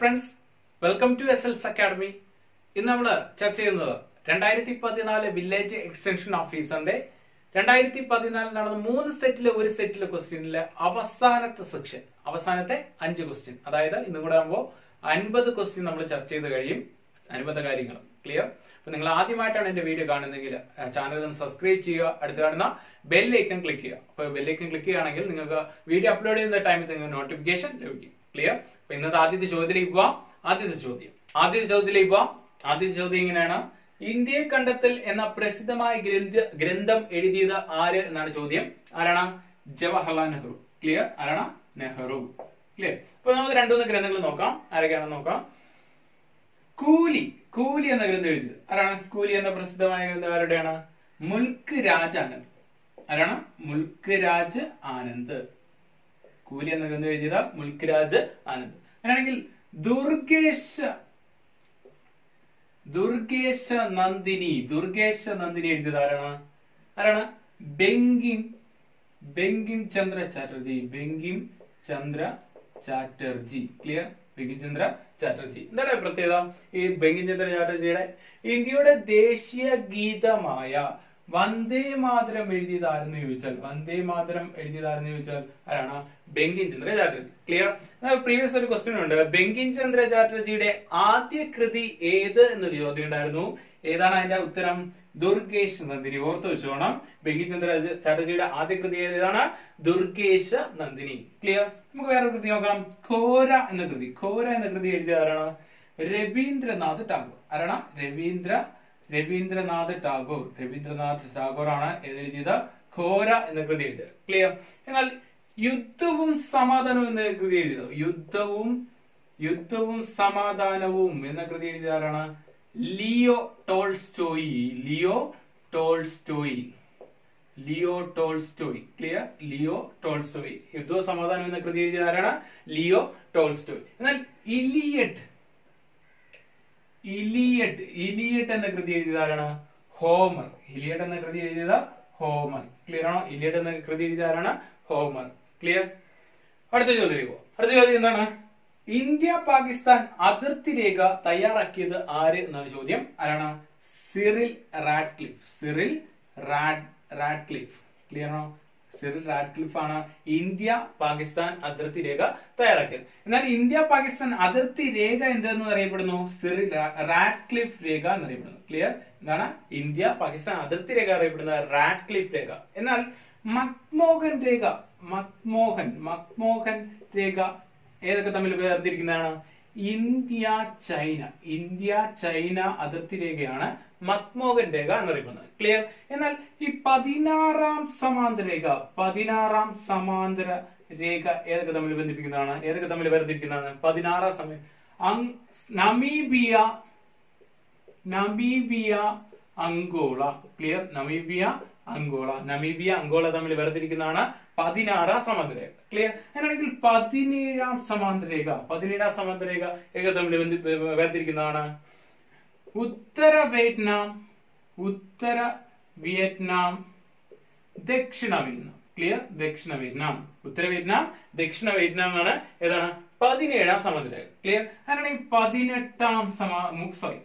Friends welcome to S L's academy ഇന്ന് നമ്മൾ ചർച്ച ചെയ്യുന്നത് രണ്ടായിരത്തി പതിനാല് വില്ലേജ് എക്സ്റ്റൻഷൻ ഓഫീസറിന്റെ രണ്ടായിരത്തി പതിനാലിൽ നടന്ന മൂന്ന് സെറ്റിലെ ഒരു സെറ്റിലെ ക്വസ്റ്റ്യനിലെ അവസാനത്തെ സെക്ഷൻ അവസാനത്തെ അഞ്ച് ക്വസ്റ്റ്യൻ അതായത് ഇന്നും കൂടെ ആകുമ്പോൾ അൻപത് ക്വസ്റ്റ്യൻ നമ്മൾ ചർച്ച ചെയ്ത് കഴിയും. അൻപത് കാര്യങ്ങൾ ക്ലിയർ അപ്പൊ നിങ്ങൾ ആദ്യമായിട്ടാണ് എന്റെ വീഡിയോ കാണുന്നതെങ്കിൽ ചാനൽ ഒന്ന് സബ്സ്ക്രൈബ് ചെയ്യുക. അടുത്ത് കാണുന്ന ബെല്ലൈക്കൺ ക്ലിക്ക് ചെയ്യുക. അപ്പൊ ബെല്ലൈക്കൺ ക്ലിക്ക് ചെയ്യുകയാണെങ്കിൽ നിങ്ങൾക്ക് വീഡിയോ അപ്ലോഡ് ചെയ്യുന്ന ടൈമിൽ നിങ്ങൾക്ക് നോട്ടിഫിക്കേഷൻ ലഭിക്കും. ക്ലിയർ അപ്പൊ ഇന്നത്തെ ആദ്യത്തെ ചോദ്യത്തിലേക്ക് പോവാം. ആദ്യത്തെ ചോദ്യം. ആദ്യത്തെ ചോദ്യത്തിലേക്ക് പോവാം. ആദ്യത്തെ ചോദ്യം ഇങ്ങനെയാണ് ഇന്ത്യയെ കണ്ടെത്തൽ എന്ന പ്രസിദ്ധമായ ഗ്രന്ഥ ഗ്രന്ഥം എഴുതിയത് ആര് എന്നാണ് ചോദ്യം. ആരാണ്? ജവഹർലാൽ നെഹ്റു. ക്ലിയർ ആരാണ്? നെഹ്റു. ക്ലിയർ അപ്പൊ നമുക്ക് രണ്ടുമൂന്ന് ഗ്രന്ഥങ്ങൾ നോക്കാം. ആരൊക്കെയാണെന്ന് നോക്കാം. കൂലി. കൂലി എന്ന ഗ്രന്ഥം എഴുതിയത്. ആരാണ്? കൂലി എന്ന പ്രസിദ്ധമായ ഗ്രന്ഥം ആരുടെയാണ്? മുൽക്ക് രാജ് ആനന്ദ് ആരാണ്? മുൽക്ക് രാജ് ആനന്ദ്. കൂലി എന്ന ഗ്രന്ഥം എഴുതിയത് മുൽക്ക് രാജ് ആനന്ദ്. അങ്ങനെയാണെങ്കിൽ ദുർഗേശ ദുർഗേശ നന്ദിനി ദുർഗേശ നന്ദിനി എഴുതിയത് ആരാണ്? ആരാണ്? ബെങ്കിം ബെങ്കിം ചന്ദ്ര ചാറ്റർജി ബെങ്കിം ചന്ദ്ര ചാറ്റർജി. ക്ലിയർ ബെങ്കിം ചന്ദ്ര ചാറ്റർജി. എന്താണ് പ്രത്യേകത? ഈ ബെങ്കിം ചന്ദ്ര ചാറ്റർജിയുടെ ഇന്ത്യയുടെ ദേശീയ ഗീതമായ വന്ദേ മാതരം എഴുതിയത് ആരെന്ന് ചോദിച്ചാൽ വന്ദേ മാതരം എഴുതിയത് ആരെന്ന് ചോദിച്ചാൽ ആരാണ്? ബെങ്കിൻ ചന്ദ്ര ചാറ്റർജി ക്ലിയർ പ്രീവിയസ് ഒരു ക്വസ്റ്റ്യൻ ഉണ്ട്. ബെങ്കിൻ ചന്ദ്ര ചാറ്റർജിയുടെ ആദ്യ കൃതി ഏത് എന്നൊരു ചോദ്യം ഉണ്ടായിരുന്നു. ഏതാണ് അതിന്റെ ഉത്തരം? ദുർഗേഷ് നന്ദിനി. ഓർത്ത് വെച്ചോണം. ബെങ്കിം ചന്ദ്ര ചാറ്റർജിയുടെ ആദ്യ കൃതി ഏതാണ്? ദുർഗേഷ് നന്ദിനി. ക്ലിയർ നമുക്ക് വേറൊരു കൃതി നോക്കാം. ഖോര എന്ന കൃതി. ഖോര എന്ന കൃതി എഴുതിയതാരാണ് രവീന്ദ്രനാഥ് ടാഗോർ. ആരാണ്? രവീന്ദ്ര രവീന്ദ്രനാഥ് ടാഗോർ. രവീന്ദ്രനാഥ് ടാഗോർ ആണ് എഴുതിയത് ഘോര എന്ന കൃതി എഴുതിയത്. ക്ലിയർ എന്നാൽ യുദ്ധവും സമാധാനവും എന്ന കൃതി എഴുതിയത്. യുദ്ധവും യുദ്ധവും സമാധാനവും എന്ന കൃതി എഴുതിയത് ആരാണ്? Leo Tolstoy. Leo Tolstoy. Leo Tolstoy. Clear Leo Tolstoy. യുദ്ധവും സമാധാനവും എന്ന കൃതി എഴുതിയത് ആരാണ്? Leo Tolstoy. എന്നാൽ ഇലിയറ്റ് ഇലിയട്ട് ഇലിയട്ട് എന്ന കൃതി എഴുതിയത് ആരാണ് ഹോമർ. ഇലിയട്ട് എന്ന കൃതി എഴുതിയത് ഹോമർ. ക്ലിയർ ആണോ? ഇലിയട്ട് എന്ന കൃതി എഴുതിയത് ആരാണ് ഹോമർ. ക്ലിയർ അടുത്ത ചോദ്യത്തിലേക്ക് ചോദ്യം അടുത്ത ചോദ്യം എന്താണ്? ഇന്ത്യ പാകിസ്ഥാൻ അതിർത്തി രേഖ തയ്യാറാക്കിയത് ആര് എന്നാണ് ചോദ്യം. ആരാണ്? Cyril Radcliffe. Cyril Rad Radcliffe. Clear ആണോ? സിറിൽ റാഡ്ക്ലിഫ് ആണ് ഇന്ത്യ പാകിസ്ഥാൻ അതിർത്തി രേഖ തയ്യാറാക്കിയത്. എന്നാൽ ഇന്ത്യ പാകിസ്ഥാൻ അതിർത്തി രേഖ എന്തെന്ന് അറിയപ്പെടുന്നു? സിറിൽ റാഡ്ക്ലിഫ് രേഖ എന്നറിയപ്പെടുന്നു. ക്ലിയർ എന്താണ്? ഇന്ത്യ പാകിസ്ഥാൻ അതിർത്തി രേഖ അറിയപ്പെടുന്നത് റാഡ്ക്ലിഫ് രേഖ. എന്നാൽ മക്മോഹൻ രേഖ മക്മോഹൻ മക്മോഹൻ രേഖ ഏതൊക്കെ തമ്മിൽ വേർതിരിക്കുന്നതാണ്? India China. ഇന്ത്യ ചൈന അതിർത്തി രേഖയാണ് മക്മോഹൻ രേഖ എന്നറിയപ്പെടുന്നത്. ക്ലിയർ എന്നാൽ ഈ പതിനാറാം സമാന്തര രേഖ പതിനാറാം സമാന്തര രേഖ ഏതൊക്കെ തമ്മിൽ ബന്ധിപ്പിക്കുന്നതാണ്? ഏതൊക്കെ തമ്മിൽ വേർതിരിക്കുന്നതാണ്? പതിനാറാം സമയം. Namibia Namibia Angola. Clear Namibia Angola. Namibia Angola തമ്മിൽ വേർതിരിക്കുന്നതാണ് പതിനാറാം സമാന്തര രേഖ ക്ലിയർ അങ്ങനെയാണെങ്കിൽ പതിനേഴാം സമാന്തര രേഖ പതിനേഴാം സമാന്തര രേഖ ഏക തമ്മിൽ വേർതിരിക്കുന്നതാണ്. ഉത്തര വിയറ്റ്നാം ഉത്തര വിയറ്റ്നാം ദക്ഷിണ വിയറ്റ്നാം. ക്ലിയർ ദക്ഷിണ വിയറ്റ്നാം. ഉത്തര വിയറ്റ്നാം ദക്ഷിണ വിയറ്റ്നാം ആണ് ഏതാണ്? പതിനേഴാം സമാന്തര രേഖ ക്ലിയർ അങ്ങനെയാണെങ്കിൽ പതിനെട്ടാം സമാ സോറി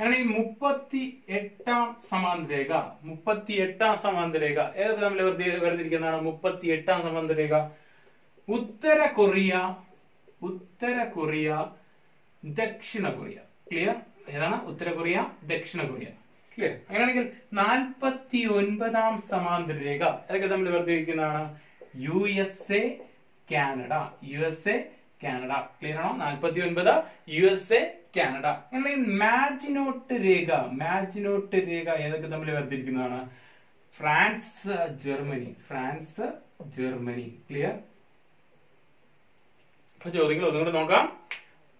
അങ്ങനെയാണെങ്കിൽ മുപ്പത്തി എട്ടാം സമാന്തരേഖ മുപ്പത്തി എട്ടാം സമാന്തര രേഖ ഏത് തമ്മിൽ വേർതിരിക്കുന്നതാണ് മുപ്പത്തി എട്ടാം സമാന്തര രേഖ ഉത്തര കൊറിയ ഉത്തര കൊറിയ ദക്ഷിണ കൊറിയ. ക്ലിയർ ഏതാണ്? ഉത്തര കൊറിയ ദക്ഷിണ കൊറിയ. ക്ലിയർ അങ്ങനെയാണെങ്കിൽ നാൽപ്പത്തി ഒൻപതാം സമാന്തരേഖ ഏതൊക്കെ തമ്മിൽ വേർതിരിക്കുന്നതാണ് U S A Canada. U S A Canada. Clear ആണോ? നാൽപ്പത്തി ഒൻപത് യു എസ് എ കാനഡ അങ്ങനെയെങ്കിൽ മാജിനോട്ട് രേഖ മാജിനോട്ട് രേഖ ഏതൊക്കെ തമ്മിൽ വേർതിരിക്കുന്നതാണ്? France Germany. France Germany. Clear അപ്പൊ ചോദ്യങ്ങൾ ഒന്നുകൂടെ നോക്കാം.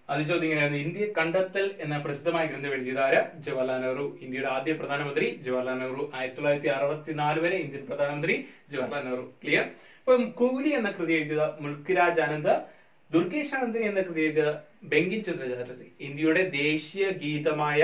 അത് ചോദ്യം ഇങ്ങനെയായിരുന്നു. ഇന്ത്യ കണ്ടെത്തൽ എന്ന പ്രസിദ്ധമായ ഗ്രന്ഥം എഴുതിയതാര് ജവഹർലാൽ നെഹ്റു. ഇന്ത്യയുടെ ആദ്യ പ്രധാനമന്ത്രി ജവഹർലാൽ നെഹ്റു. ആയിരത്തി തൊള്ളായിരത്തി അറുപത്തിനാല് വരെ ഇന്ത്യൻ പ്രധാനമന്ത്രി ജവഹർലാൽ നെഹ്റു. ക്ലിയർ ഇപ്പം കൂലി എന്ന കൃതി എഴുതിയത് മുൽക്കിരാജ് ആനന്ദ് ദുർഗേശ് ആനന്ദിനി എന്ന കൃതി എഴുതിയത് ബെങ്കിം ചന്ദ്ര ചാറ്റർജി ഇന്ത്യയുടെ ദേശീയ ഗീതമായ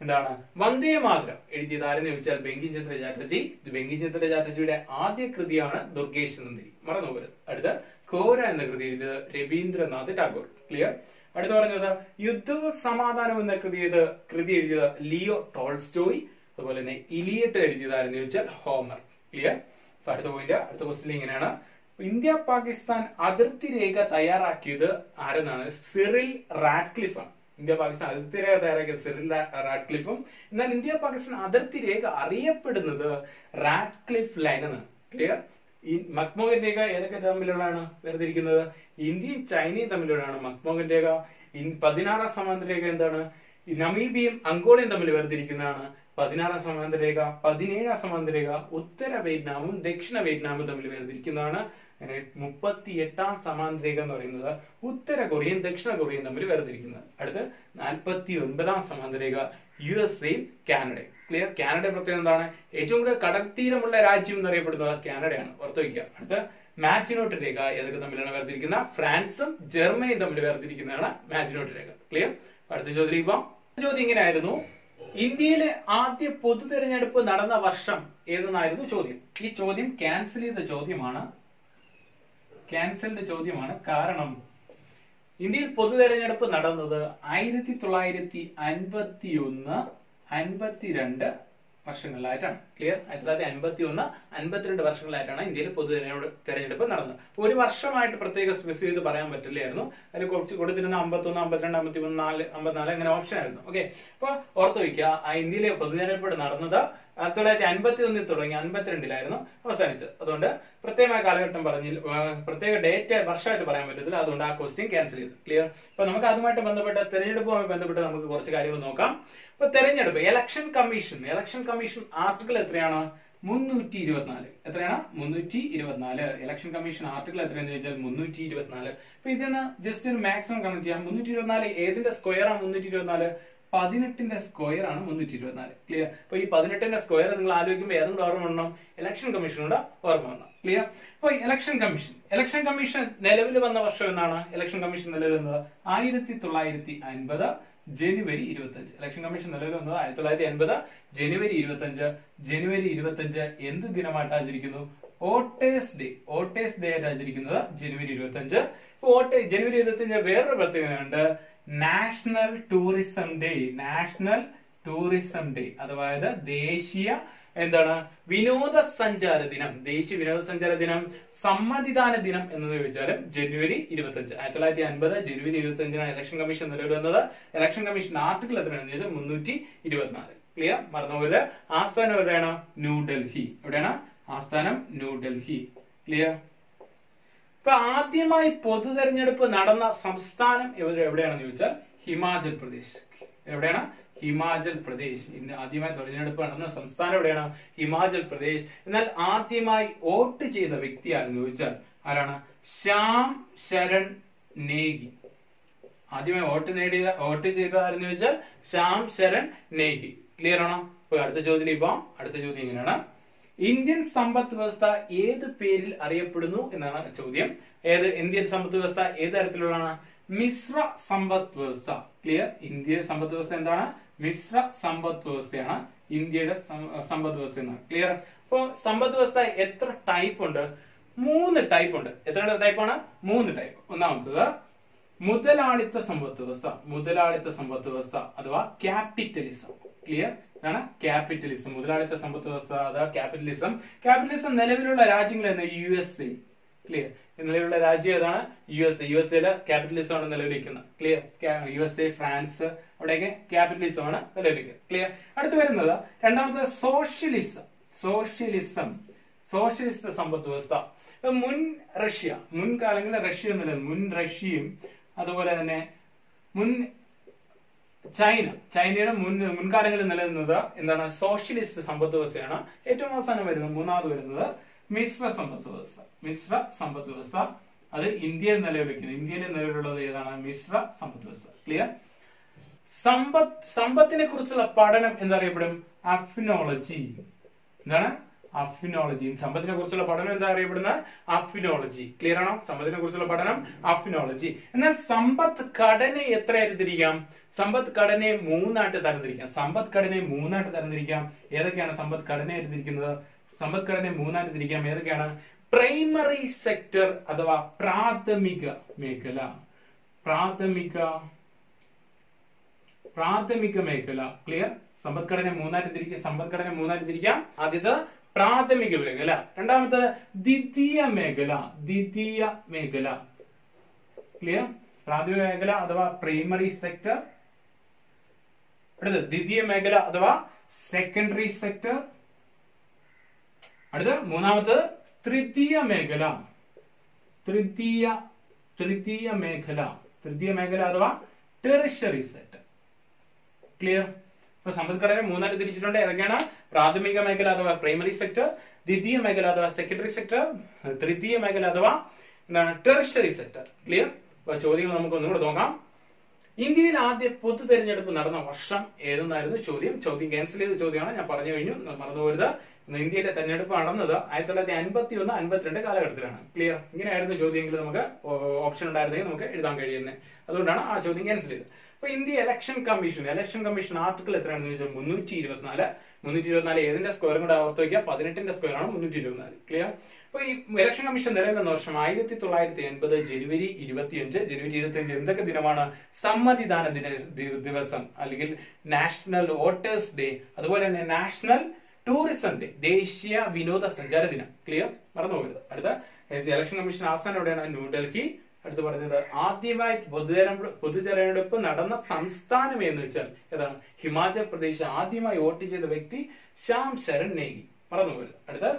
എന്താണ്? വന്ദേ മാതരം എഴുതിയത് ആരെന്ന് ചോദിച്ചാൽ ബെങ്കിം ചന്ദ്ര ചാറ്റർജി ബെങ്കിം ചന്ദ്ര ചാറ്റർജിയുടെ ആദ്യ കൃതിയാണ് ദുർഗേശ് നന്ദിനി. മറന്നു പോകരുത്. അടുത്ത ഘോര എന്ന കൃതി എഴുതിയത് രവീന്ദ്രനാഥ് ടാഗോർ. ക്ലിയർ അടുത്ത് പറഞ്ഞത് യുദ്ധ സമാധാനം എന്ന കൃതി എഴുത് കൃതി എഴുതിയത് ലിയോ ടോൾസ്റ്റോയ്. അതുപോലെ തന്നെ ഇലിയട്ട് എഴുതിയതാരെന്ന് ചോദിച്ചാൽ ഹോമർ. ക്ലിയർ അടുത്ത പോയിന്റ് അടുത്ത ക്വസ്റ്റ്യൻ ഇങ്ങനെയാണ്. ഇന്ത്യ പാകിസ്ഥാൻ അതിർത്തി രേഖ തയ്യാറാക്കിയത് ആരെന്നാണ്? സിറിൽ റാഡ്ക്ലിഫ് ആണ് ഇന്ത്യ പാകിസ്ഥാൻ അതിർത്തി രേഖ തയ്യാറാക്കിയത് സിറിൽ റാഡ്ക്ലിഫും. എന്നാൽ ഇന്ത്യ പാകിസ്ഥാൻ അതിർത്തി രേഖ അറിയപ്പെടുന്നത് റാഡ്ക്ലിഫ് ലൈൻ എന്നാണ്. ക്ലിയർ ഈ മക്മോഹൻ രേഖ ഏതൊക്കെ തമ്മിലുള്ളതാണ്? വേർതിരിക്കുന്നത് ഇന്ത്യയും ചൈനയും തമ്മിലുള്ളതാണ് മക്മോഹൻ രേഖ. പതിനാറാം സമാന്തര രേഖ എന്താണ്? നമീബിയും അങ്കോളയും തമ്മിൽ വേർതിരിക്കുന്നതാണ് പതിനാറാം സമാന്തര രേഖ പതിനേഴാം സമാന്തര രേഖ ഉത്തര വിയറ്റ്നാമും ദക്ഷിണ വിയറ്റ്നാമും തമ്മിൽ വേർതിരിക്കുന്നതാണ്. മുപ്പത്തി എട്ടാം സമാന്തര രേഖ എന്ന് പറയുന്നത് ഉത്തര കൊറിയയും ദക്ഷിണ കൊറിയയും തമ്മിൽ വേർതിരിക്കുന്നത്. അടുത്ത് നാൽപ്പത്തി ഒൻപതാം സമാന്തര രേഖ യു എസ് എയും കാനഡയും. ക്ലിയർ കാനഡ പ്രത്യേകത എന്താണ്? ഏറ്റവും കൂടുതൽ കടൽ തീരമുള്ള രാജ്യം എന്നറിയപ്പെടുന്നത് കാനഡയാണ്. ഓർത്ത് വയ്ക്കുക. അടുത്ത മാച്ചിനോട്ട് രേഖ ഏതൊക്കെ തമ്മിലാണ് വേർതിരിക്കുന്ന ഫ്രാൻസും ജർമ്മനിയും തമ്മിൽ വേർതിരിക്കുന്നതാണ് മാച്ചിനോട്ട് രേഖ. ക്ലിയർ അടുത്ത ചോദ്യം ചോദ്യം ഇങ്ങനെയായിരുന്നു. ഇന്ത്യയിലെ ആദ്യ പൊതു തെരഞ്ഞെടുപ്പ് നടന്ന വർഷം ഏതെന്നായിരുന്നു ചോദ്യം? ഈ ചോദ്യം ക്യാൻസൽ ചെയ്ത ചോദ്യമാണ്. ക്യാൻസൽഡ് ചോദ്യമാണ്. കാരണം ഇന്ത്യയിൽ പൊതു തെരഞ്ഞെടുപ്പ് നടന്നത് ആയിരത്തി തൊള്ളായിരത്തി അൻപത്തി ഒന്ന് അൻപത്തിരണ്ട് വർഷങ്ങളിലായിട്ടാണ്. ക്ലിയർ ആയിരത്തി തൊള്ളായിരത്തി അൻപത്തി ഒന്ന് അൻപത്തിരണ്ട് വർഷങ്ങളിലായിട്ടാണ് ഇന്ത്യയിൽ പൊതു തെരഞ്ഞെടുപ്പ് നടന്നത്. അപ്പോൾ ഒരു വർഷമായിട്ട് പ്രത്യേക സ്പെസിഫൈ ചെയ്ത് പറയാൻ പറ്റില്ലായിരുന്നു. അതിൽ കുറച്ച് കൊടുത്തിരുന്ന അമ്പത്തൊന്ന് അമ്പത്തിരണ്ട് അമ്പത്തി മൂന്ന് നാല് അമ്പത്തിനാല് അങ്ങനെ ഓപ്ഷൻ ആയിരുന്നു. ഓക്കെ അപ്പോൾ ഓർത്ത് വയ്ക്കുക ആ ഇന്ത്യയിലെ പൊതു തെരഞ്ഞെടുപ്പ് നടന്നത് ആയിരത്തി തൊള്ളായിരത്തി അൻപത്തി ഒന്നിൽ തുടങ്ങി അൻപത്തിരണ്ടിലായിരുന്നു അവസാനിച്ചത്. അതുകൊണ്ട് പ്രത്യേകമായ കാലഘട്ടം പറഞ്ഞില്ല പ്രത്യേക ഡേറ്റ് വർഷമായിട്ട് പറയാൻ പറ്റത്തില്ല. അതുകൊണ്ട് ആ ക്വസ്റ്റ്യൻ ക്യാൻസൽ ചെയ്തു. ക്ലിയർ അപ്പൊ നമുക്ക് അതുമായിട്ട് ബന്ധപ്പെട്ട തെരഞ്ഞെടുപ്പുമായി ബന്ധപ്പെട്ട് നമുക്ക് കുറച്ച് കാര്യങ്ങൾ നോക്കാം. ഇപ്പൊ തെരഞ്ഞെടുപ്പ് election commission election commission article എത്രയാണ്? മുന്നൂറ്റി ഇരുപത്തിനാല് എത്രയാണ്? മുന്നൂറ്റി ഇരുപത്തിനാല് ഇലക്ഷൻ കമ്മീഷൻ ആർട്ടിക്കിൾ എത്രയാണെന്ന് ചോദിച്ചാൽ മുന്നൂറ്റി ഇരുപത്തിനാല് അപ്പൊ ഇതിന് ജസ്റ്റ് ഒരു മാക്സിമം കണക്ട് ചെയ്യാം. മുന്നൂറ്റി ഇരുപത്തിനാല് ഏതിന്റെ സ്ക്വയർ ആണ് മുന്നൂറ്റി ഇരുപത്തിനാല് പതിനെട്ടിന്റെ സ്ക്വയർ ആണ് മുന്നൂറ്റി ഇരുപത്തിനാല് ക്ലിയർ അപ്പൊ ഈ പതിനെട്ടിന്റെ സ്ക്വയർ നിങ്ങൾ ആലോചിക്കുമ്പോൾ ഏതും ഓർമ്മ വേണം ഇലക്ഷൻ കമ്മീഷനോട് ഓർമ്മ വേണം ക്ലിയർ അപ്പൊ ഇലക്ഷൻ കമ്മീഷൻ ഇലക്ഷൻ കമ്മീഷൻ നിലവിൽ വന്ന വർഷം എന്നാണ് ഇലക്ഷൻ കമ്മീഷൻ നിലവിൽ വന്നത് ആയിരത്തി തൊള്ളായിരത്തി അൻപത് ജനുവരി ഇരുപത്തഞ്ച്. ഇലക്ഷൻ കമ്മീഷൻ നിലവിൽ വന്നത് ആയിരത്തി തൊള്ളായിരത്തി എൺപത് ജനുവരി ഇരുപത്തഞ്ച് ജനുവരി ഇരുപത്തഞ്ച് എന്ത് ദിനമായിട്ട് ആചരിക്കുന്നു? Voters day. വോട്ടേഴ്സ് ഡേ ആയിട്ട് ആചരിക്കുന്നത് ജനുവരി ഇരുപത്തഞ്ച്. വോട്ട് ജനുവരി ഇരുപത്തഞ്ച് വേറൊരു പ്രത്യേകതയുണ്ട്. National tourism day national tourism day അതായത് ദേശീയ എന്താണ്? വിനോദസഞ്ചാര ദിനം ദേശീയ വിനോദസഞ്ചാര ദിനം സമ്മതിദാന ദിനം എന്ന് ചോദിച്ചാലും ജനുവരി ഇരുപത്തഞ്ച് ആയിരത്തി തൊള്ളായിരത്തി അൻപത് ജനുവരി ഇരുപത്തി അഞ്ചിനാണ് ഇലക്ഷൻ കമ്മീഷൻ നിലവിൽ വന്നത്. ഇലക്ഷൻ കമ്മീഷൻ ആർട്ടിക്കിൾ എത്രയാണെന്ന് ചോദിച്ചാൽ മുന്നൂറ്റി ഇരുപത്തിനാല്. ക്ലിയർ മറന്നുപോലെ ആസ്ഥാനം എവിടെയാണ്? ന്യൂഡൽഹി എവിടെയാണ്? ആസ്ഥാനം ന്യൂഡൽഹി ക്ലിയർ ഇപ്പൊ ആദ്യമായി പൊതു തെരഞ്ഞെടുപ്പ് നടന്ന സംസ്ഥാനം എവിടെ- എവിടെയാണെന്ന് ചോദിച്ചാൽ ഹിമാചൽ പ്രദേശ്. എവിടെയാണ്? ഹിമാചൽ പ്രദേശ്. ഇന്ന് ആദ്യമായി തെരഞ്ഞെടുപ്പ് നടന്ന സംസ്ഥാനം എവിടെയാണ്? ഹിമാചൽ പ്രദേശ്. എന്നാൽ ആദ്യമായി വോട്ട് ചെയ്ത വ്യക്തി ആരെന്ന് ചോദിച്ചാൽ ആരാണ്? ശ്യാം ശരൺ നേഗി. ആദ്യമായി വോട്ട് നേടിയ വോട്ട് ചെയ്ത ആരെന്ന് ചോദിച്ചാൽ ശ്യാം ശരൺ നേഗി. ക്ലിയർ ആണോ? അപ്പൊ അടുത്ത ചോദ്യം ഇപ്പൊ. അടുത്ത ചോദ്യം ഇങ്ങനെയാണ്. ഇന്ത്യൻ സമ്പദ് വ്യവസ്ഥ ഏത് പേരിൽ അറിയപ്പെടുന്നു എന്നാണ് ചോദ്യം. ഏത് ഇന്ത്യൻ സമ്പദ് വ്യവസ്ഥ ഏത് തരത്തിലുള്ളതാണ്? മിശ്ര സമ്പദ് വ്യവസ്ഥ. ക്ലിയർ ഇന്ത്യയുടെ സമ്പദ് വ്യവസ്ഥ എന്താണ്? മിശ്ര സമ്പദ് വ്യവസ്ഥയാണ് ഇന്ത്യയുടെ സമ്പദ് വ്യവസ്ഥ എന്നാണ് ക്ലിയർ അപ്പോ സമ്പദ് വ്യവസ്ഥ എത്ര ടൈപ്പ് ഉണ്ട്? മൂന്ന് ടൈപ്പ് ഉണ്ട്. എത്ര ടൈപ്പാണ് മൂന്ന് ടൈപ്പ് ഒന്നാമത്തത് മുതലാളിത്ത സമ്പദ് വ്യവസ്ഥ. മുതലാളിത്ത സമ്പദ് വ്യവസ്ഥ അഥവാ ക്യാപിറ്റലിസം ക്ലിയർ ാണ് ക്യാപിറ്റലിസം മുതലാളിത്ത സമ്പദ് വ്യവസ്ഥ അഥവാ ക്യാപിറ്റലിസം ക്യാപിറ്റലിസം നിലവിലുള്ള രാജ്യങ്ങൾ എന്ന യു എസ് എ ക്ലിയർ നിലവിലുള്ള രാജ്യം ഏതാണ്? യു എസ് യു എസ് എയിൽ ക്യാപിറ്റലിസം ആണ് നിലവിലിരിക്കുന്നത്. Clear U S A France അവിടെയൊക്കെ ക്യാപിറ്റലിസം ആണ് നിലവിലിരിക്കുന്നത്. ക്ലിയർ അടുത്ത് വരുന്നത് രണ്ടാമത്തെ സോഷ്യലിസം സോഷ്യലിസം സോഷ്യലിസ്റ്റ് സമ്പദ് വ്യവസ്ഥ. മുൻ റഷ്യ മുൻകാലങ്ങളിൽ റഷ്യ നിലനിന്നു മുൻ റഷ്യയും അതുപോലെ തന്നെ മുൻ ചൈന. ചൈനയുടെ മുൻ മുൻകാലങ്ങളിൽ നിലനിന്നത് എന്താണ്? സോഷ്യലിസ്റ്റ് സമ്പദ് വ്യവസ്ഥയാണ്. ഏറ്റവും അവസാനം വരുന്നത് മൂന്നാമത് വരുന്നത് മിശ്ര സമ്പദ് വ്യവസ്ഥ മിശ്ര സമ്പദ് വ്യവസ്ഥ അത് ഇന്ത്യയിൽ നിലവിലിരിക്കുന്നത് ഇന്ത്യയിൽ നിലവിലുള്ളത് ഏതാണ്? മിശ്ര സമ്പദ് വ്യവസ്ഥ ക്ലിയർ സമ്പത്ത് സമ്പത്തിനെ കുറിച്ചുള്ള പഠനം എന്തറിയപ്പെടും? അഫിനോളജി എന്താണ്? അഫിനോളജി സമ്പത്തിനെ കുറിച്ചുള്ള പഠനം എന്താ അറിയപ്പെടുന്നത്? അഫിനോളജി ക്ലിയർ ആണോ? സമ്പത്തിനെ കുറിച്ചുള്ള പഠനം അഫിനോളജി എന്നാൽ സമ്പത്ത് ഘടന എത്രയായിട്ട് തിരിക്കാം? സമ്പത്ത് ഘടനയെ മൂന്നായിട്ട് തരംതിരിക്കാം. സമ്പത്ത് ഘടനയെ മൂന്നായിട്ട് തരംതിരിക്കാം. ഏതൊക്കെയാണ് സമ്പത്ത് ഘടനയായിട്ട് തിരിക്കുന്നത്? സമ്പത്ത് ഘടനയെ മൂന്നായിട്ട് തിരിക്കാം ഏതൊക്കെയാണ്? പ്രൈമറി സെക്ടർ അഥവാ പ്രാഥമിക മേഖല. പ്രാഥമിക പ്രാഥമിക മേഖല. ക്ലിയർ സമ്പദ്ഘടന മൂന്നായിട്ട് തിരിക്കാം സമ്പദ്ഘടന മൂന്നായിട്ട് തിരിക്കാം. ആദ്യത്തെ പ്രാഥമിക മേഖല. രണ്ടാമത്തെ ദ്വിതീയ മേഖല. ദ്വിതീയ മേഖല. ക്ലിയർ പ്രാഥമിക മേഖല അഥവാ പ്രൈമറി സെക്ടർ അടുത്തത് ദ്വിതീയ മേഖല അഥവാ സെക്കൻഡറി സെക്ടർ അടുത്ത് മൂന്നാമത്തത് തൃതീയ മേഖല. തൃതീയ തൃതീയ മേഖല. തൃതീയ മേഖല അഥവാ ടെറിഷറി സെക്ടർ ക്ലിയർ ഇപ്പൊ സമ്പദ്ഘടന മൂന്നായിട്ട് തിരിച്ചിട്ടുണ്ട്. ഏതൊക്കെയാണ്? പ്രാഥമിക മേഖല അഥവാ പ്രൈമറി സെക്ടർ ദ്വിതീയ മേഖല അഥവാ സെക്കൻഡറി സെക്ടർ തൃതീയ മേഖല അഥവാ എന്താണ്? ടെറിഷറി സെക്ടർ ക്ലിയർ അപ്പൊ ചോദ്യങ്ങൾ നമുക്ക് ഒന്നുകൂടെ നോക്കാം. ഇന്ത്യയിൽ ആദ്യ പൊതു തെരഞ്ഞെടുപ്പ് നടന്ന വർഷം ഏതെന്നായിരുന്നു ചോദ്യം? ചോദ്യം ക്യാൻസൽ ചെയ്ത ചോദ്യമാണ്. ഞാൻ പറഞ്ഞു കഴിഞ്ഞു. മറന്നുപോരുത്. ഇന്ത്യയിലെ തെരഞ്ഞെടുപ്പ് നടന്നത് ആയിരത്തി തൊള്ളായിരത്തി അൻപത്തി ഒന്ന് അൻപത്തിരണ്ട് കാലഘട്ടത്തിലാണ്. ക്ലിയർ ഇങ്ങനെയായിരുന്നു ചോദ്യമെങ്കിൽ നമുക്ക് ഓപ്ഷൻ ഉണ്ടായിരുന്നെങ്കിൽ നമുക്ക് എഴുതാൻ കഴിയുന്നത് അതുകൊണ്ടാണ് ആ ചോദ്യം ക്യാൻസൽ ചെയ്തത്. അപ്പൊ India election commission election commission article എത്രയാണെന്ന് ചോദിച്ചാൽ മുന്നൂറ്റി ഇരുപത്തിനാല് മുന്നൂറ്റി ഇരുപത്തിനാല് ഏതിന്റെ സ്ക്വയറും കൂടെ ഓർത്ത് വയ്ക്കുക പതിനെട്ടിന്റെ സ്ക്വയർ ആണ് മുന്നൂറ്റി ഇരുപത്തിനാല് ക്ലിയർ അപ്പൊ ഈ ഇലക്ഷൻ കമ്മീഷൻ നിലവിൽ വന്ന വർഷം ആയിരത്തി തൊള്ളായിരത്തി എൺപത് ജനുവരി ഇരുപത്തിയഞ്ച്. ജനുവരി ഇരുപത്തിയഞ്ച് എന്തൊക്കെ ദിനമാണ്? സമ്മതിദാന ദിന ദിവസം അല്ലെങ്കിൽ നാഷണൽ വോട്ടേഴ്സ് ഡേ അതുപോലെ തന്നെ നാഷണൽ ടൂറിസം ഡേ ദേശീയ വിനോദസഞ്ചാര ദിനം. ക്ലിയർ മറന്നു പോകരുത് അടുത്ത ഇലക്ഷൻ കമ്മീഷൻ ആസ്ഥാനം എവിടെയാണ്? ന്യൂഡൽഹി അടുത്ത് പറയുന്നത് ആദ്യമായി പൊതുതെരഞ്ഞെടുപ്പ് പൊതുതെരഞ്ഞെടുപ്പ് നടന്ന സംസ്ഥാനം എന്ന് വെച്ചാൽ ഏതാണ്? ഹിമാചൽ പ്രദേശ്. ആദ്യമായി വോട്ട് ചെയ്ത വ്യക്തി ശ്യാം ശരൺ നേഗി. മറന്നു പോകരുത് അടുത്ത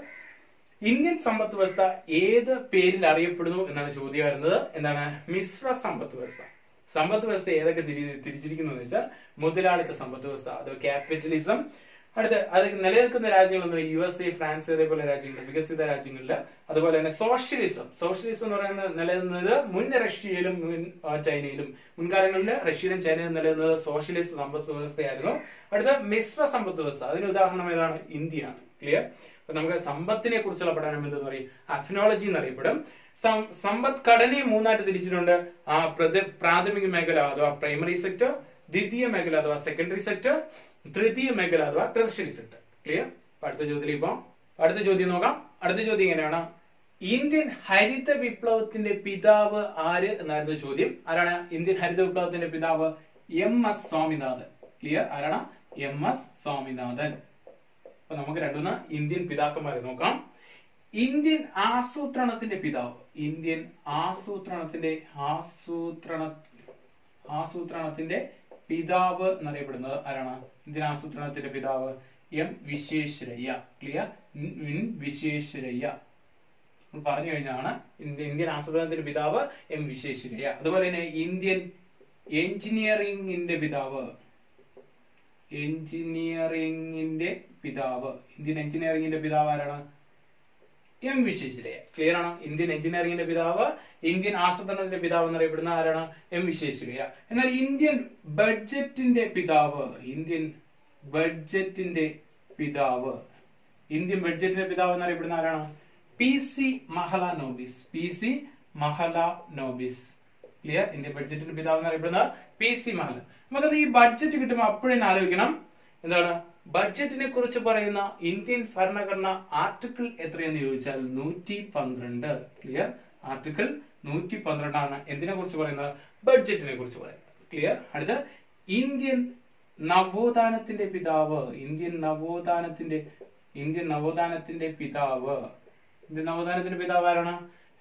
ഇന്ത്യൻ സമ്പത്ത് വ്യവസ്ഥ ഏത് പേരിൽ അറിയപ്പെടുന്നു എന്നാണ് ചോദ്യം വരുന്നത്? എന്താണ്? മിശ്ര സമ്പത്ത് വ്യവസ്ഥ. സമ്പത്ത് വ്യവസ്ഥ ഏതൊക്കെ തിരി- തിരിച്ചിരിക്കുന്നു എന്ന് വെച്ചാൽ മുതലാളിത്ത സമ്പത്ത് വ്യവസ്ഥ അത് ക്യാപിറ്റലിസം അടുത്ത അത് നിലനിൽക്കുന്ന രാജ്യങ്ങൾ എന്ന് യു എസ് എ ഫ്രാൻസ് അതേപോലെ രാജ്യങ്ങൾ വികസിത രാജ്യങ്ങളിൽ അതുപോലെ തന്നെ സോഷ്യലിസം സോഷ്യലിസം എന്ന് പറയുന്നത് നിലനിന്നത് മുൻ റഷ്യയിലും മുൻ ചൈനയിലും. മുൻകാലങ്ങളിൽ റഷ്യയിലും ചൈനയിലും നിലനിന്നത് സോഷ്യലിസ്റ്റ് സമ്പദ് വ്യവസ്ഥയായിരുന്നു. അടുത്ത മിശ്ര സമ്പദ് വ്യവസ്ഥ. അതിന് ഉദാഹരണം ഏതാണ്? ഇന്ത്യയാണ് ക്ലിയർ അപ്പൊ നമുക്ക് സമ്പത്തിനെ കുറിച്ചുള്ള പഠനം എന്തെന്ന് പറയും? അഫ്നോളജി എന്നറിയപ്പെടും. സമ്പദ് ഘടനയെ മൂന്നായിട്ട് തിരിച്ചിട്ടുണ്ട്. ആ പ്രാഥമിക മേഖല അഥവാ പ്രൈമറി സെക്ടർ ദ്വിതീയ മേഖല അഥവാ സെക്കൻഡറി സെക്ടർ തൃതീയ മേഖല അഥവാ ടെർഷ്യറി സെക്ടർ ക്ലിയർ അടുത്ത ചോദ്യത്തിലേക്ക് പോകാം അടുത്ത ചോദ്യം നോക്കാം. അടുത്ത ചോദ്യം എങ്ങനെയാണ്? ഇന്ത്യൻ ഹരിത വിപ്ലവത്തിന്റെ പിതാവ് ആര് എന്നായിരുന്നു ചോദ്യം. ആരാണ് ഇന്ത്യൻ ഹരിത വിപ്ലവത്തിന്റെ പിതാവ്? M S Swaminathan. ക്ലിയർ ആരാണ്? M S Swaminathan. അപ്പൊ നമുക്ക് രണ്ടുമൂന്ന് ഇന്ത്യൻ പിതാക്കന്മാരെ നോക്കാം. ഇന്ത്യൻ ആസൂത്രണത്തിന്റെ പിതാവ്. ഇന്ത്യൻ ആസൂത്രണത്തിന്റെ ആസൂത്രണ ആസൂത്രണത്തിന്റെ പിതാവ് എന്നറിയപ്പെടുന്നത് ആരാണ്? ഇന്ത്യൻ ആസൂത്രണത്തിന്റെ പിതാവ് M Visvesvaraya. Clear M Visvesvaraya. പറഞ്ഞു കഴിഞ്ഞാണ് ഇന്ത്യൻ ആസൂത്രണത്തിന്റെ പിതാവ് എം വിശ്വേശ്വരയ്യ. അതുപോലെ തന്നെ ഇന്ത്യൻ എഞ്ചിനീയറിംഗിന്റെ പിതാവ്. എഞ്ചിനീയറിംഗിന്റെ പിതാവ്. ഇന്ത്യൻ എഞ്ചിനീയറിംഗിന്റെ പിതാവ് ആരാണ്? എം വിശ്വേശ്വരയ്യ ക്ലിയർ ആണോ ഇന്ത്യൻ എഞ്ചിനീയറിംഗിന്റെ പിതാവ് ഇന്ത്യൻ ആസൂത്രണത്തിന്റെ പിതാവ് എന്നറിയപ്പെടുന്ന ആരാണ്? എം വിശ്വേശ്വരയ്യ എന്നാൽ ഇന്ത്യൻ ബഡ്ജറ്റിന്റെ പിതാവ് ഇന്ത്യൻ ബഡ്ജറ്റിന്റെ പിതാവ് ഇന്ത്യൻ ബഡ്ജറ്റിന്റെ പിതാവ് എന്നറിയപ്പെടുന്ന ആരാണ്? P C Mahalanobis. P C Mahalanobis. Clear Indian ബഡ്ജറ്റിന്റെ പിതാവ് എന്നറിയപ്പെടുന്ന പി സി മഹല. നമുക്കത് ഈ ബഡ്ജറ്റ് കിട്ടുമ്പോൾ അപ്പോഴേ ആലോചിക്കണം. എന്താണ്? ബഡ്ജറ്റിനെ കുറിച്ച് പറയുന്ന ഇന്ത്യൻ ഭരണഘടന ആർട്ടിക്കിൾ എത്രയെന്ന് ചോദിച്ചാൽ നൂറ്റി പന്ത്രണ്ട്. ക്ലിയർ ആർട്ടിക്കിൾ നൂറ്റി പന്ത്രണ്ടാണ്. എന്തിനെ കുറിച്ച് പറയുന്നത്? ബഡ്ജറ്റിനെ കുറിച്ച് പറയുന്നത്. ക്ലിയർ അടുത്ത. ഇന്ത്യൻ നവോത്ഥാനത്തിന്റെ പിതാവ്. ഇന്ത്യൻ നവോത്ഥാനത്തിന്റെ ഇന്ത്യൻ നവോത്ഥാനത്തിന്റെ പിതാവ്. ഇന്ത്യൻ നവോത്ഥാനത്തിന്റെ പിതാവ് ആരാണ്?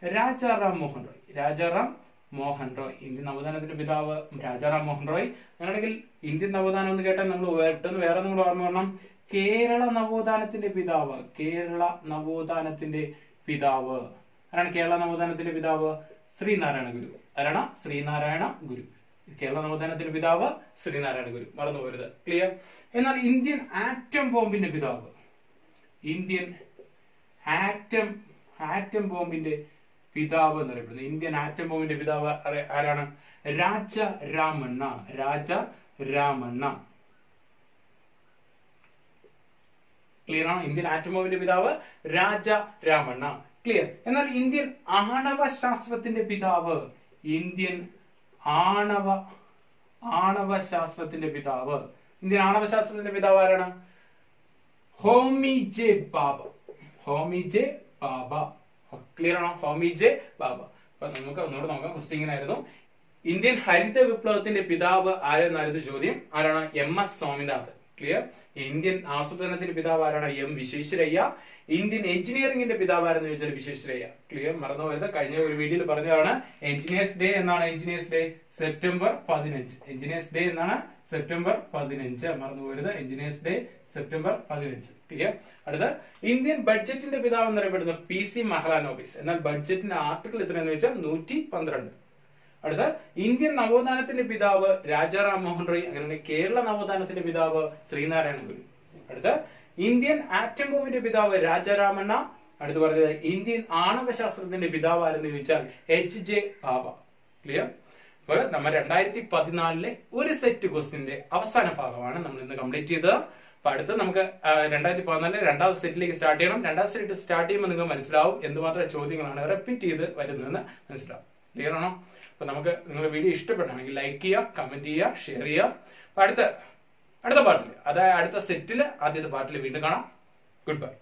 രാജാറാം മോഹൻ റോയ് രാജാറാം മോഹൻ റോയ് ഇന്ത്യൻ നവോത്ഥാനത്തിന്റെ പിതാവ് രാജാറാം മോഹൻ റോയ്. അങ്ങനെയാണെങ്കിൽ ഇന്ത്യൻ നവോത്ഥാനം എന്ന് കേട്ടാൽ നമ്മൾ പെട്ടെന്ന് വേറെ നമ്മൾ ഓർമ്മ വരണം. കേരള നവോത്ഥാനത്തിന്റെ പിതാവ് കേരള നവോത്ഥാനത്തിന്റെ പിതാവ്. ആരാണ് കേരള നവോത്ഥാനത്തിന്റെ പിതാവ്? ശ്രീനാരായണ ഗുരു. ആരാണ്? ശ്രീനാരായണ ഗുരു. കേരള നവോത്ഥാനത്തിന്റെ പിതാവ് ശ്രീനാരായണ ഗുരു. മറന്നു ക്ലിയർ എന്നാൽ ഇന്ത്യൻ ആറ്റം ബോംബിന്റെ പിതാവ്. ഇന്ത്യൻ ആറ്റം ആറ്റം ബോംബിന്റെ പിതാവ് എന്നറിയപ്പെടുന്നത് ഇന്ത്യൻ ആറ്റം ബോംബിന്റെ പിതാവ് ആരാണ്? രാജ രാമണ്ണ രാജ രാമണ്ണ. ക്ലിയർ ആണ്? ഇന്ത്യൻ ആറ്റം ബോംബിന്റെ പിതാവ് രാജ രാമണ്ണ. ക്ലിയർ എന്നാൽ ഇന്ത്യൻ ആണവ ശാസ്ത്രത്തിന്റെ പിതാവ് ഇന്ത്യൻ ആണവ ആണവ ശാസ്ത്രത്തിന്റെ പിതാവ്. ഇന്ത്യൻ ആണവ ശാസ്ത്രത്തിന്റെ പിതാവ് ആരാണ്? Homi J Bhabha. Homi J Bhabha. Clear ആണോ ഹോമി ജെ ബാബ. അപ്പൊ നമുക്ക് ഒന്നുകൂടെ നോക്കാം. ക്വസ്റ്റ്യൻ ഇങ്ങനെ ആയിരുന്നു ഇന്ത്യൻ ഹരിത വിപ്ലവത്തിന്റെ പിതാവ് ആരെന്നായിരുന്നു ചോദ്യം? ആരാണ്? M S Swaminathan. Clear? Indian ആസൂത്രണത്തിന്റെ പിതാവ് ആരാണ്? എം വിശ്വേശ്വരയ്യ. ഇന്ത്യൻ എഞ്ചിനീയറിംഗിന്റെ പിതാവ് ആരെന്ന് ചോദിച്ചാൽ വിശ്വേശ്വരയ്യ. ക്ലിയർ? മറന്നു പോയത് കഴിഞ്ഞ ഒരു വീഡിയോയിൽ പറഞ്ഞതാണ് എഞ്ചിനീയേഴ്സ് ഡേ എന്നാണ്. എഞ്ചിനീയേഴ്സ് ഡേ സെപ്റ്റംബർ പതിനഞ്ച്. എഞ്ചിനീയേഴ്സ് ഡേ എന്നാണ് സെപ്റ്റംബർ പതിനഞ്ച്. മറന്നു പോയത് എഞ്ചിനീയേഴ്സ് ഡേ സെപ്റ്റംബർ പതിനഞ്ച്. ക്ലിയർ അടുത്ത. ഇന്ത്യൻ ബഡ്ജറ്റിന്റെ പിതാവ് എന്നറിയപ്പെടുന്നത് പി സി മഹ്ലാനോബിസ് എന്നാൽ ബഡ്ജറ്റിന്റെ ആർട്ടിക്കിൾ എത്രയെന്ന് വെച്ചാൽ നൂറ്റി പന്ത്രണ്ട്. അടുത്ത. ഇന്ത്യൻ നവോത്ഥാനത്തിന്റെ പിതാവ് രാജാറാം മോഹൻ റോയ് അങ്ങനെ കേരള നവോത്ഥാനത്തിന്റെ പിതാവ് ശ്രീനാരായണ ഗുരു. അടുത്ത. ഇന്ത്യൻ ആറ്റം ബോംബിന്റെ പിതാവ് രാജാരാമണ്ണ. അടുത്ത് പറഞ്ഞത് ഇന്ത്യൻ ആണവ ശാസ്ത്രത്തിന്റെ പിതാവ് ആരെന്ന് ചോദിച്ചാൽ എച്ച് ജെ ബാബ ക്ലിയർ അപ്പോൾ നമ്മൾ രണ്ടായിരത്തി പതിനാലിലെ ഒരു സെറ്റ് ക്വസ്റ്റിന്റെ അവസാന ഭാഗമാണ് നമ്മൾ ഇന്ന് കംപ്ലീറ്റ് ചെയ്തത്. അപ്പൊ അടുത്ത് നമുക്ക് രണ്ടായിരത്തി പതിനാലിലെ രണ്ടാമത്തെ സെറ്റിലേക്ക് സ്റ്റാർട്ട് ചെയ്യണം. രണ്ടാമത്തെ സെറ്റ് സ്റ്റാർട്ട് ചെയ്യുമ്പോൾ നിങ്ങൾ മനസ്സിലാവും എന്തുമാത്രം ചോദ്യങ്ങളാണ് റിപ്പീറ്റ് ചെയ്ത് വരുന്നതെന്ന് മനസ്സിലാവും. ക്ലിയർ ആണോ? അപ്പൊ നമുക്ക് നിങ്ങൾ വീഡിയോ ഇഷ്ടപ്പെടണമെങ്കിൽ ലൈക്ക് ചെയ്യുക കമന്റ് ചെയ്യുക ഷെയർ ചെയ്യുക. അപ്പൊ അടുത്ത അടുത്ത പാർട്ടിൽ അതായത് അടുത്ത സെറ്റിൽ ആദ്യത്തെ പാർട്ടിൽ വീണ്ടും കാണാം. Good bye